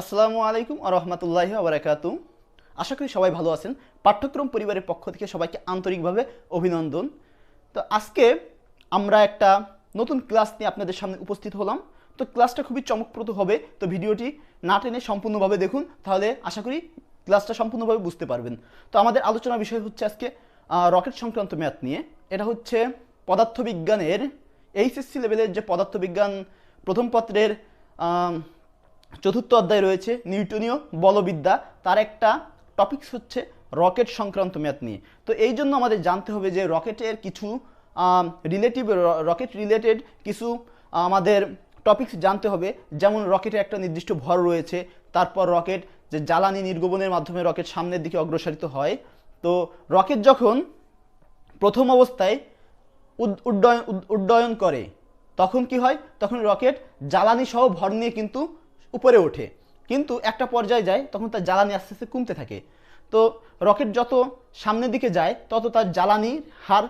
আসসালামু আলাইকুম রহমতুল্লাহি আবরাকাতু আশা করি সবাই ভালো আছেন। পাঠ্যক্রম পরিবারের পক্ষ থেকে সবাইকে আন্তরিকভাবে অভিনন্দন। তো আজকে আমরা একটা নতুন ক্লাস নিয়ে আপনাদের সামনে উপস্থিত হলাম। তো ক্লাসটা খুবই চমকপ্রদ হবে। তো ভিডিওটি না টেনে সম্পূর্ণভাবে দেখুন, তাহলে আশা করি ক্লাসটা সম্পূর্ণভাবে বুঝতে পারবেন। তো আমাদের আলোচনার বিষয় হচ্ছে আজকে রকেট সংক্রান্ত ম্যাথ নিয়ে। এটা হচ্ছে পদার্থবিজ্ঞানের এইচএসসি লেভেলের যে পদার্থবিজ্ঞান প্রথম পত্রের চতুর্থ অধ্যায় রয়েছে নিউটনীয় বলবিদ্যা। তার একটা টপিকস হচ্ছে রকেট সংক্রান্ত ম্যাথ নিয়ে। তো এই জন্য আমাদের জানতে হবে যে রকেটের কিছু রিলেটিভ রকেট রিলেটেড কিছু আমাদের টপিকস জানতে হবে। যেমন রকেটের একটা নির্দিষ্ট ভর রয়েছে, তারপর রকেট যে জ্বালানি নির্গমনের মাধ্যমে রকেট সামনের দিকে অগ্রসরিত হয়। তো রকেট যখন প্রথম অবস্থায় উড্ডয়ন উড্ডয়ন করে, তখন কি হয়? তখন রকেট জ্বালানি সহ ভর নিয়ে কিন্তু উপরে ওঠে। কিন্তু একটা পর্যায়ে যায়, তখন তার জ্বালানি আস্তে আস্তে কমতে থাকে। তো রকেট যত সামনের দিকে যায়, তত তার জ্বালানির হার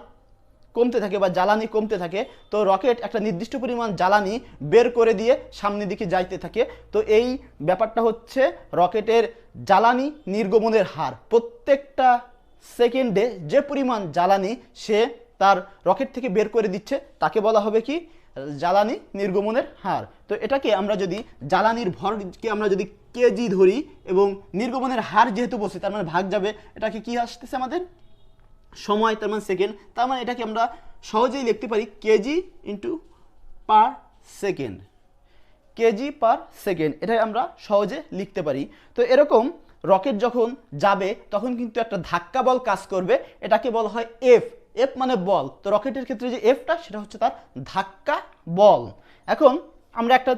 কমতে থাকে বা জ্বালানি কমতে থাকে। তো রকেট একটা নির্দিষ্ট পরিমাণ জ্বালানি বের করে দিয়ে সামনের দিকে যাইতে থাকে। তো এই ব্যাপারটা হচ্ছে রকেটের জ্বালানি নির্গমনের হার। প্রত্যেকটা সেকেন্ডে যে পরিমাণ জ্বালানি সে তার রকেট থেকে বের করে দিচ্ছে, তাকে বলা হবে কি? জ্বালানি নির্গমনের হার। তো এটাকে আমরা যদি, জ্বালানির ভরকে আমরা যদি কেজি ধরি এবং নির্গমনের হার যেহেতু বসে তার মানে ভাগ যাবে, এটাকে কি আসতেছে আমাদের? সময়, তার মানে সেকেন্ড। তার মানে এটাকে আমরা সহজেই লিখতে পারি kg into per second. Kg per second এটাই আমরা সহজে লিখতে পারি। তো এরকম রকেট যখন যাবে, তখন কিন্তু একটা ধাক্কা বল কাজ করবে, এটাকে বলা হয় এফ এফ মানে বল। তো রকেটের ক্ষেত্রে যে এফটা সেটা হচ্ছে তার ধাক্কা বল। এখন আমরা একটা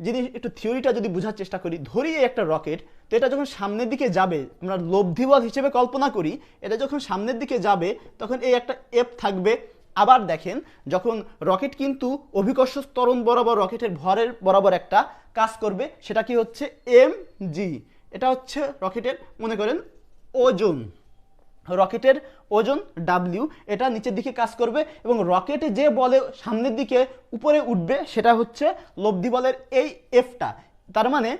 জিনিস, একটু থিওরিটা যদি বোঝার চেষ্টা করি, ধরি একটা রকেট, তো এটা যখন সামনের দিকে যাবে, আমরা লব্ধি বল হিসেবে কল্পনা করি, এটা যখন সামনের দিকে যাবে, তখন এই একটা এফ থাকবে। আবার দেখেন, যখন রকেট কিন্তু অভিকর্ষ ত্বরণ বরাবর, রকেটের ভরের বরাবর একটা কাজ করবে, সেটা কি হচ্ছে? এম জি এটা হচ্ছে রকেটের, মনে করেন, ওজন। রকেটের ওজন ডাব্লিউ এটা নিচের দিকে কাজ করবে এবং রকেটে যে বলে সামনের দিকে উপরে উঠবে, সেটা হচ্ছে লব্ধি বলের এই এফটা তার মানে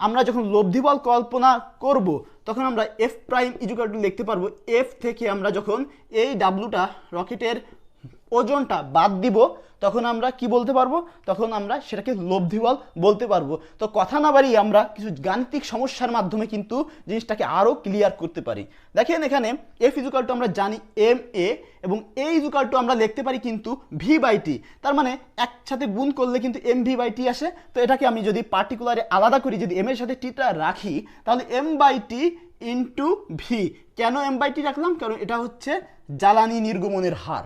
আমরা যখন লব্ধি বল কল্পনা করব, তখন আমরা এফ প্রাইম ইজুকাল লিখতে পারব। এফ থেকে আমরা যখন এই ডাব্লুটা রকেটের ওজনটা বাদ দিব, তখন আমরা কি বলতে পারব? তখন আমরা সেটাকে লব্ধি বল বলতে পারব। তো কথা না বাড়িয়ে আমরা কিছু গাণিতিক সমস্যার মাধ্যমে কিন্তু জিনিসটাকে আরও ক্লিয়ার করতে পারি। দেখেন এখানে এফ ইজুকাল টু আমরা জানি এম এ এবং এ ইজুকাল আমরা লিখতে পারি কিন্তু ভি বাই টি তার মানে একসাথে গুণ করলে কিন্তু এম ভি বাই টি আসে। তো এটাকে আমি যদি পার্টিকুলারে আলাদা করি, যদি এম এর সাথে টিটা রাখি, তাহলে M by T into V কেন এম বাই টি রাখলাম? কারণ এটা হচ্ছে জ্বালানি নির্গমনের হার।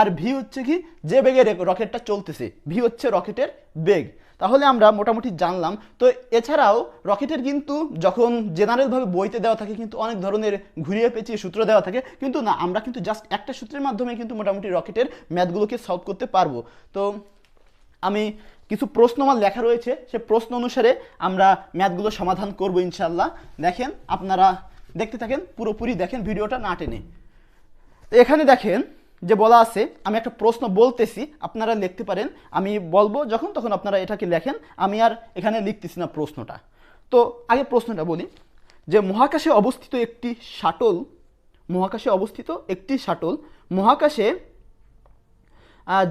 আর ভি হচ্ছে কি যে বেগে রকেটটা চলতেছে। ভি হচ্ছে রকেটের বেগ। তাহলে আমরা মোটামুটি জানলাম। তো এছাড়াও রকেটের কিন্তু যখন জেনারেলভাবে বইতে দেওয়া থাকে, কিন্তু অনেক ধরনের ঘুরিয়ে পেঁচিয়ে সূত্র দেওয়া থাকে। কিন্তু না, আমরা কিন্তু জাস্ট একটা সূত্রের মাধ্যমে কিন্তু মোটামুটি রকেটের ম্যাথগুলোকে সলভ করতে পারব। তো আমি কিছু প্রশ্ন আমার লেখা রয়েছে। সে প্রশ্ন অনুসারে আমরা ম্যাথগুলো সমাধান করব ইনশাল্লাহ দেখেন, আপনারা দেখতে থাকেন, পুরোপুরি দেখেন ভিডিওটা না টেনে। এখানে দেখেন যে বলা আছে, আমি একটা প্রশ্ন বলতেছি, আপনারা লিখতে পারেন। আমি বলব যখন, তখন আপনারা এটাকে লেখেন। আমি আর এখানে লিখতেছি না প্রশ্নটা। তো আগে প্রশ্নটা বলি, যে মহাকাশে অবস্থিত একটি শাটল, মহাকাশে অবস্থিত একটি শাটল, মহাকাশে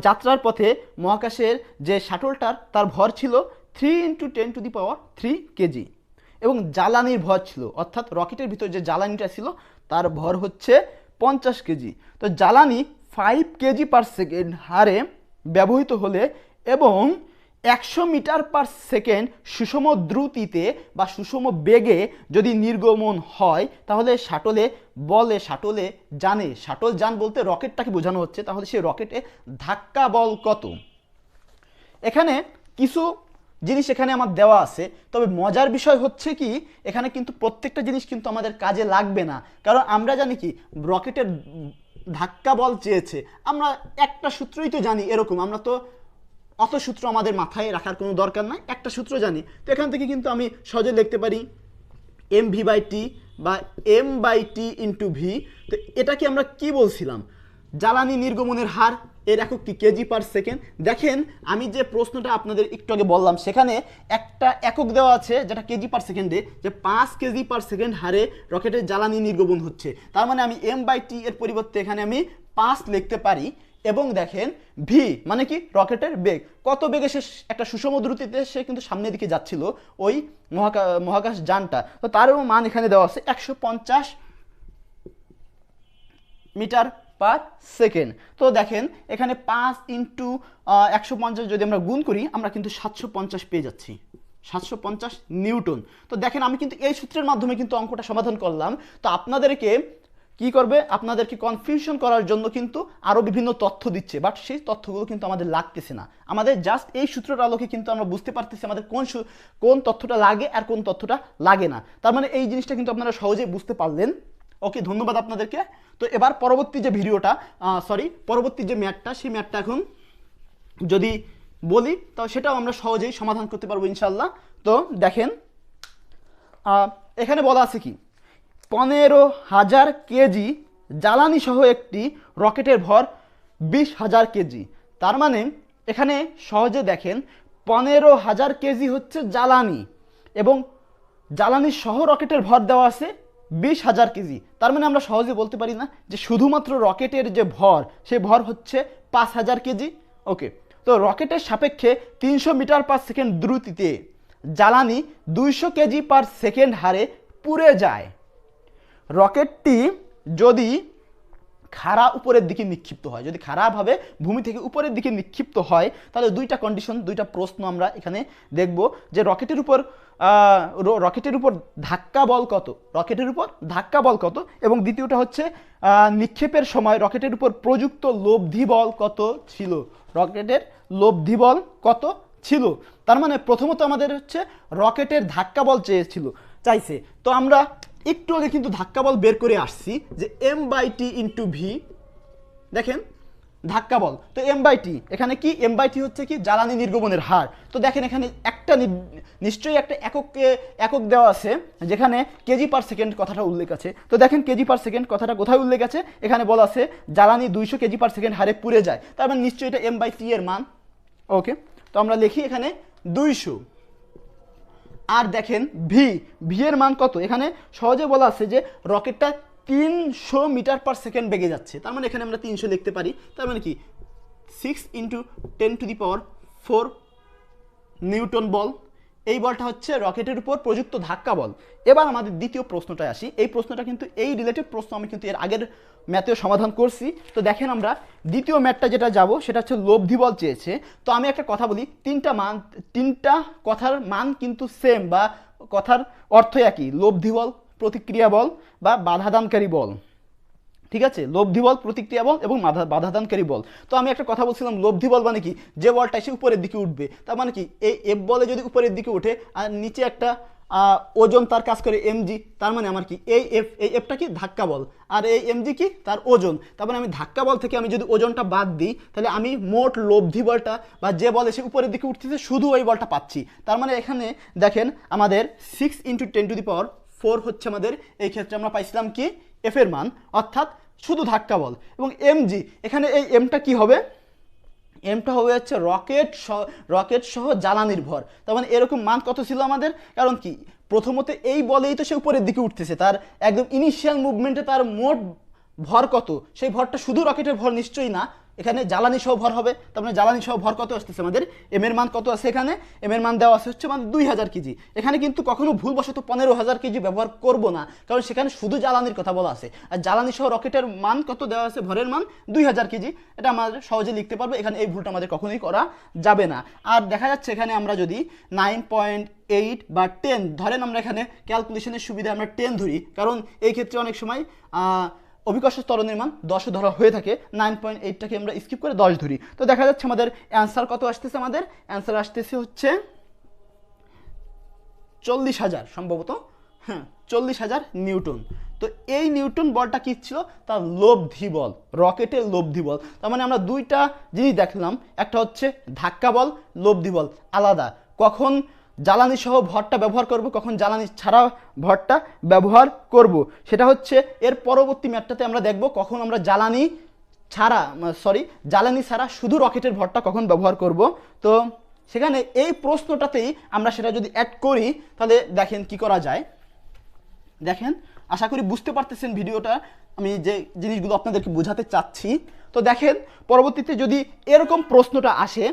যাত্রার পথে মহাকাশের যে শাটলটার, তার ভর ছিল three into ten to the power three kg এবং জ্বালানির ভর ছিল, অর্থাৎ রকেটের ভিতর যে জ্বালানিটা ছিল, তার ভর হচ্ছে পঞ্চাশ কেজি তো জ্বালানি ফাইভ কেজি পার সেকেন্ড হারে ব্যবহৃত হলে এবং একশো মিটার পার সেকেন্ড সুষম দ্রুতিতে বা সুষম বেগে যদি নির্গমন হয়, তাহলে শাটলে বলে, শাটলে জানে। শাটল যান বলতে রকেটটাকে বোঝানো হচ্ছে। তাহলে সেই রকেটে ধাক্কা বল কত? এখানে কিছু জিনিস এখানে আমার দেওয়া আছে। তবে মজার বিষয় হচ্ছে কি, এখানে কিন্তু প্রত্যেকটা জিনিস কিন্তু আমাদের কাজে লাগবে না। কারণ আমরা জানি কি, রকেটের ধাক্কা বল চেয়েছে। আমরা একটা সূত্রই তো জানি এরকম। আমরা তো অত সূত্র আমাদের মাথায় রাখার কোনো দরকার নাই, একটা সূত্র জানি। তো এখান থেকে কিন্তু আমি সহজে লিখতে পারি এম ভি বাই টি বা M by T into V তো এটাকে আমরা কি বলছিলাম? জ্বালানি নির্গমনের হার এর এককটি কেজি পার সেকেন্ড দেখেন, আমি যে প্রশ্নটা আপনাদের একটু আগে বললাম, সেখানে একটা একক দেওয়া আছে যেটা কেজি পার সেকেন্ডে যে পাঁচ কেজি পার সেকেন্ড হারে রকেটের জ্বালানি নির্গমন হচ্ছে। তার মানে আমি এম বাই টি এর পরিবর্তে এখানে আমি পাঁচ লিখতে পারি। এবং দেখেন ভি মানে কি? রকেটের বেগ। কত বেগে সে একটা সুষম দ্রুতিতে সে কিন্তু সামনের দিকে যাচ্ছিল ওই মহাকাশ মহাকাশ যানটা। তো তারও মান এখানে দেওয়া আছে একশো পঞ্চাশ মিটার পার সেকেন্ড তো দেখেন, এখানে পাঁচ ইন্টু একশো পঞ্চাশ যদি আমরা গুণ করি, আমরা কিন্তু সাতশো পঞ্চাশ পেয়ে যাচ্ছি। সাতশো পঞ্চাশ নিউটন। তো দেখেন, আমি কিন্তু এই সূত্রের মাধ্যমে কিন্তু অঙ্কটা সমাধান করলাম। তো আপনাদেরকে কি করবে? আপনাদেরকে কনফিউশন করার জন্য কিন্তু আরও বিভিন্ন তথ্য দিচ্ছে। বাট সেই তথ্যগুলো কিন্তু আমাদের লাগতেছে না। আমাদের জাস্ট এই সূত্রের আলোকে কিন্তু আমরা বুঝতে পারতেছি আমাদের কোন কোন তথ্যটা লাগে আর কোন তথ্যটা লাগে না। তার মানে এই জিনিসটা কিন্তু আপনারা সহজেই বুঝতে পারলেন। ওকে ধন্যবাদ আপনাদেরকে। তো এবার পরবর্তী যে ভিডিওটা সরি পরবর্তী যে ম্যাটটা, সেই ম্যাটটা এখন যদি বলি, তো সেটাও আমরা সহজেই সমাধান করতে পারব ইনশাল্লাহ তো দেখেন এখানে বলা আছে কি, পনেরো হাজার কেজি জ্বালানি সহ একটি রকেটের ভর বিশ হাজার কেজি। তার মানে এখানে সহজে দেখেন, পনেরো হাজার কেজি হচ্ছে জ্বালানি এবং জ্বালানি সহ রকেটের ভর দেওয়া আছে বিশ হাজার কেজি। তার মানে আমরা সহজে বলতে পারি না যে শুধুমাত্র রকেটের যে ভর, সে ভর হচ্ছে পাঁচ হাজার কেজি। ওকে, তো রকেটের সাপেক্ষে তিনশো মিটার পার সেকেন্ড দ্রুতিতে জ্বালানি দুইশো কেজি পার সেকেন্ড হারে পুড়ে যায়। রকেটটি যদি খাড়া উপরের দিকে নিক্ষিপ্ত হয়। যদি খাড়াভাবে ভূমি থেকে উপরের দিকে নিক্ষিপ্ত হয়, তাহলে দুইটা কন্ডিশন দুইটা প্রশ্ন আমরা এখানে দেখব যে রকেটের উপর রকেটের উপর ধাক্কা বল কত? রকেটের উপর ধাক্কা বল কত? এবং দ্বিতীয়টা হচ্ছে নিক্ষেপের সময় রকেটের উপর প্রযুক্ত লব্ধি বল কত ছিল? রকেটের লব্ধি বল কত ছিল? তার মানে প্রথমত আমাদের হচ্ছে রকেটের ধাক্কা বল চেয়েছিল, চাইছে। তো আমরা একটু আগে কিন্তু ধাক্কা বল বের করে আসছি যে M by T into V দেখেন? ধাক্কা বল। তো এম বাই টি এখানে কি? এম বাই টি হচ্ছে কি? জ্বালানি নির্গমনের হার। তো দেখেন এখানে একটা নিশ্চয়ই একটা এককে একক দেওয়া আছে, যেখানে কেজি পার সেকেন্ড কথাটা উল্লেখ আছে। তো দেখেন কেজি পার সেকেন্ড কথাটা কোথায় উল্লেখ আছে? এখানে বলা আছে, জ্বালানি দুইশো কেজি পার সেকেন্ড হারে পুড়ে যায়। তার মানে নিশ্চয়ই এটা এম বাই টি এর মান। ওকে তো আমরা লিখি এখানে দুইশো। আর দেখেন ভি ভি এর মান কত? এখানে সহজে বলা আছে যে রকেটটা তিনশো মিটার পার সেকেন্ড বেগে যাচ্ছে। তার মানে এখানে আমরা তিনশো লিখতে পারি। তার মানে কি? Six into ten to the power four newton বল এই বলটা হচ্ছে রকেটের উপর প্রযুক্ত ধাক্কা বল। এবার আমাদের দ্বিতীয় প্রশ্নটায় আসি। এই প্রশ্নটা কিন্তু এই রিলেটেড প্রশ্ন আমি কিন্তু এর আগের ম্যাথেও সমাধান করছি। তো দেখেন আমরা দ্বিতীয় ম্যাথটা যেটা যাব, সেটা হচ্ছে লব্ধি বল চেয়েছে। তো আমি একটা কথা বলি, তিনটা মান, তিনটা কথার মান কিন্তু সেম বা কথার অর্থ একই। লব্ধি বল, প্রতিক্রিয়া বল বা বাধাদানকারী বল। ঠিক আছে? লব্ধি বল, প্রতিক্রিয়া বল এবং বাধা, বাধাদানকারী বল। তো আমি একটা কথা বলছিলাম, লব্ধি বল মানে কি? যে বলটা এসে উপরের দিকে উঠবে। তার মানে কি? এই এফ বলে যদি উপরের দিকে ওঠে আর নিচে একটা ওজন তার কাজ করে এমজি তার মানে আমার কি? এই এফ এই এফটা কি? ধাক্কা বল। আর এই এমজি কি? তার ওজন। তার মানে আমি ধাক্কা বল থেকে আমি যদি ওজনটা বাদ দিই, তাহলে আমি মোট লব্ধি বলটা বা যে বল এসে উপরের দিকে উঠতেছে, শুধু ওই বলটা পাচ্ছি। তার মানে এখানে দেখেন, আমাদের six into ten to the power four হচ্ছে আমাদের, এই ক্ষেত্রে আমরা পাইছিলাম কি? এফের মান। অর্থাৎ শুধু ধাক্কা বল। এবং এমজি এখানে এই এমটা কি হবে? এমটা হয়ে যাচ্ছে রকেট সহ রকেট সহ জ্বালানির ভর। তার মানে এরকম মান কত ছিল আমাদের? কারণ কি? প্রথমত এই বলেই তো সে উপরের দিকে উঠতেছে। তার একদম ইনিশিয়াল মুভমেন্টে তার মোট ভর কত? সেই ভরটা শুধু রকেটের ভর নিশ্চয়ই না। এখানে জ্বালানি সহ ভর হবে। তার মানে জ্বালানি সহ ভর কত আসতেছে? আমাদের এম এর মান কত আছে এখানে? এম এর মান দেওয়া আছে হচ্ছে মানে দুই হাজার কেজি। এখানে কিন্তু কখনো ভুলবশত পনেরো হাজার কেজি ব্যবহার করব না। কারণ সেখানে শুধু জ্বালানির কথা বলা আছে। আর জ্বালানি সহ রকেটের মান কত দেওয়া আছে? ভরের মান দুই হাজার কেজি। এটা আমাদের সহজে লিখতে পারব। এখানে এই ভুলটা আমাদের কখনোই করা যাবে না। আর দেখা যাচ্ছে এখানে আমরা যদি নাইন পয়েন্ট এইট বা টেন ধরেন আমরা এখানে ক্যালকুলেশনের সুবিধা আমরা টেন ধরি। কারণ এই ক্ষেত্রে অনেক সময় আহ, অভিকর্ষ ত্বরণের মান দশও ধরা হয়ে থাকে নাইন পয়েন্ট এইটটাকে আমরা স্কিপ করে দশ ধরি। তো দেখা যাচ্ছে আমাদের অ্যান্সার কত আসতেছে আমাদের? অ্যান্সার আসতেছে হচ্ছে চল্লিশ হাজার সম্ভবত। হ্যাঁ চল্লিশ হাজার নিউটন। তো এই নিউটন বলটা কী ছিল? তার লব্ধি বল রকেটের লব্ধি বল। তার মানে আমরা দুইটা জিনিস দেখলাম একটা হচ্ছে ধাক্কা বল লব্ধি বল আলাদা। কখন জ্বালানি সহ ভরটা ব্যবহার করব, কখন জ্বালানি ছাড়া ভরটা ব্যবহার করব। সেটা হচ্ছে এর পরবর্তী ম্যাটটাতে আমরা দেখব কখন আমরা জ্বালানি ছাড়া সরি জ্বালানি ছাড়া শুধু রকেটের ভরটা কখন ব্যবহার করব। তো সেখানে এই প্রশ্নটাতেই আমরা সেটা যদি অ্যাড করি, তাহলে দেখেন কি করা যায়। দেখেন, আশা করি বুঝতে পারতেছেন ভিডিওটা। আমি যে জিনিসগুলো আপনাদেরকে বোঝাতে চাচ্ছি। তো দেখেন, পরবর্তীতে যদি এরকম প্রশ্নটা আসে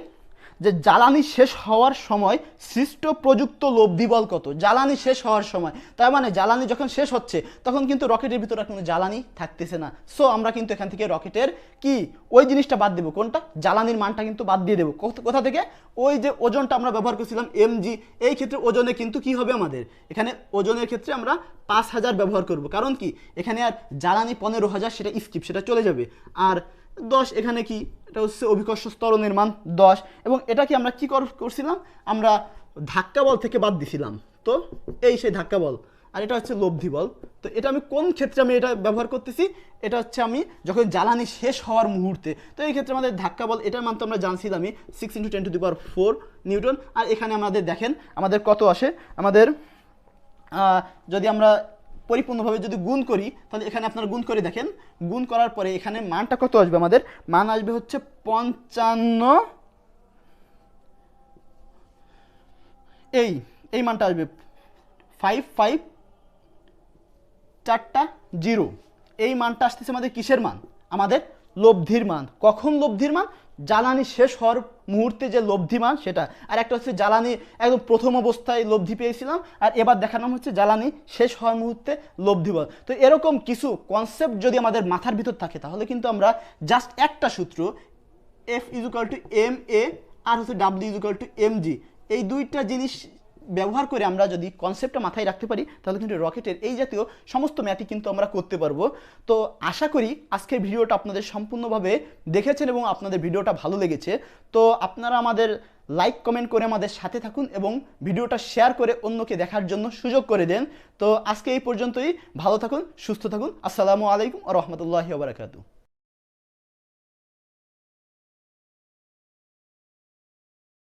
যে জ্বালানি শেষ হওয়ার সময় সৃষ্ট প্রযুক্ত লব্ধি বল কত? জ্বালানি শেষ হওয়ার সময়। তার মানে জ্বালানি যখন শেষ হচ্ছে, তখন কিন্তু রকেটের ভিতরে কোনো জ্বালানি থাকতেছে না। সো আমরা কিন্তু এখান থেকে রকেটের কি? ওই জিনিসটা বাদ দেবো। কোনটা? জ্বালানির মানটা কিন্তু বাদ দিয়ে দেবো। কোথা- কোথা থেকে? ওই যে ওজনটা আমরা ব্যবহার করছিলাম এমজি এই ক্ষেত্রে ওজনে কিন্তু কি হবে আমাদের? এখানে ওজনের ক্ষেত্রে আমরা পাঁচ হাজার ব্যবহার করব। কারণ কি? এখানে আর জ্বালানি পনেরো হাজার, সেটা স্কিপ সেটা চলে যাবে। আর দশ, এখানে কি? এটা হচ্ছে অভিকর্ষ স্তরণের মান দশ। এবং এটা কি আমরা কি কর- করছিলাম? আমরা ধাক্কা বল থেকে বাদ দিছিলাম। তো এই সেই ধাক্কা বল। আর এটা হচ্ছে লব্ধি বল। তো এটা আমি কোন ক্ষেত্রে আমি এটা ব্যবহার করতেছি? এটা হচ্ছে আমি যখন জ্বালানি শেষ হওয়ার মুহূর্তে, তো এই ক্ষেত্রে আমাদের ধাক্কা বল, এটার মান তো আমরা জানছিলামই। Six into ten to the power four newton. আর এখানে আমাদের দেখেন, আমাদের কত আসে? আমাদের যদি আমরা পরিপূর্ণভাবে যদি গুণ করি, তাহলে এখানে আপনারা গুণ করে দেখেন। গুণ করার পরে এখানে মানটা কত আসবে আমাদের? মান আসবে হচ্ছে পঞ্চান্ন। এই এই মানটা আসবে ফাইভ ফাইভ চারটা জিরো এই মানটা আসতেছে আমাদের কিসের মান? আমাদের লব্ধির মান। কখন লব্ধির মান? জ্বালানি শেষ হওয়ার মুহূর্তে যে লব্ধিমান সেটা। আর একটা হচ্ছে জ্বালানি, একদম প্রথম অবস্থায় লব্ধি পেয়েছিলাম, আর এবার দেখানো হচ্ছে জ্বালানি শেষ হওয়ার মুহূর্তে বল তো এরকম কিছু কনসেপ্ট যদি আমাদের মাথার ভিতর থাকে, তাহলে কিন্তু আমরা জাস্ট একটা সূত্র F equal to M A আর হচ্ছে W equal to M G এই দুইটা জিনিস ব্যবহার করে আমরা যদি কনসেপ্টটা মাথায় রাখতে পারি, তাহলে কিন্তু রকেটের এই জাতীয় সমস্ত ম্যাথই কিন্তু আমরা করতে পারব। তো আশা করি আজকের ভিডিওটা আপনাদের সম্পূর্ণভাবে দেখেছেন এবং আপনাদের ভিডিওটা ভালো লেগেছে। তো আপনারা আমাদের লাইক কমেন্ট করে আমাদের সাথে থাকুন এবং ভিডিওটা শেয়ার করে অন্যকে দেখার জন্য সুযোগ করে দেন। তো আজকে এই পর্যন্তই। ভালো থাকুন, সুস্থ থাকুন। আসসালামু আলাইকুম রহমতুল্লাহি বারাকাতু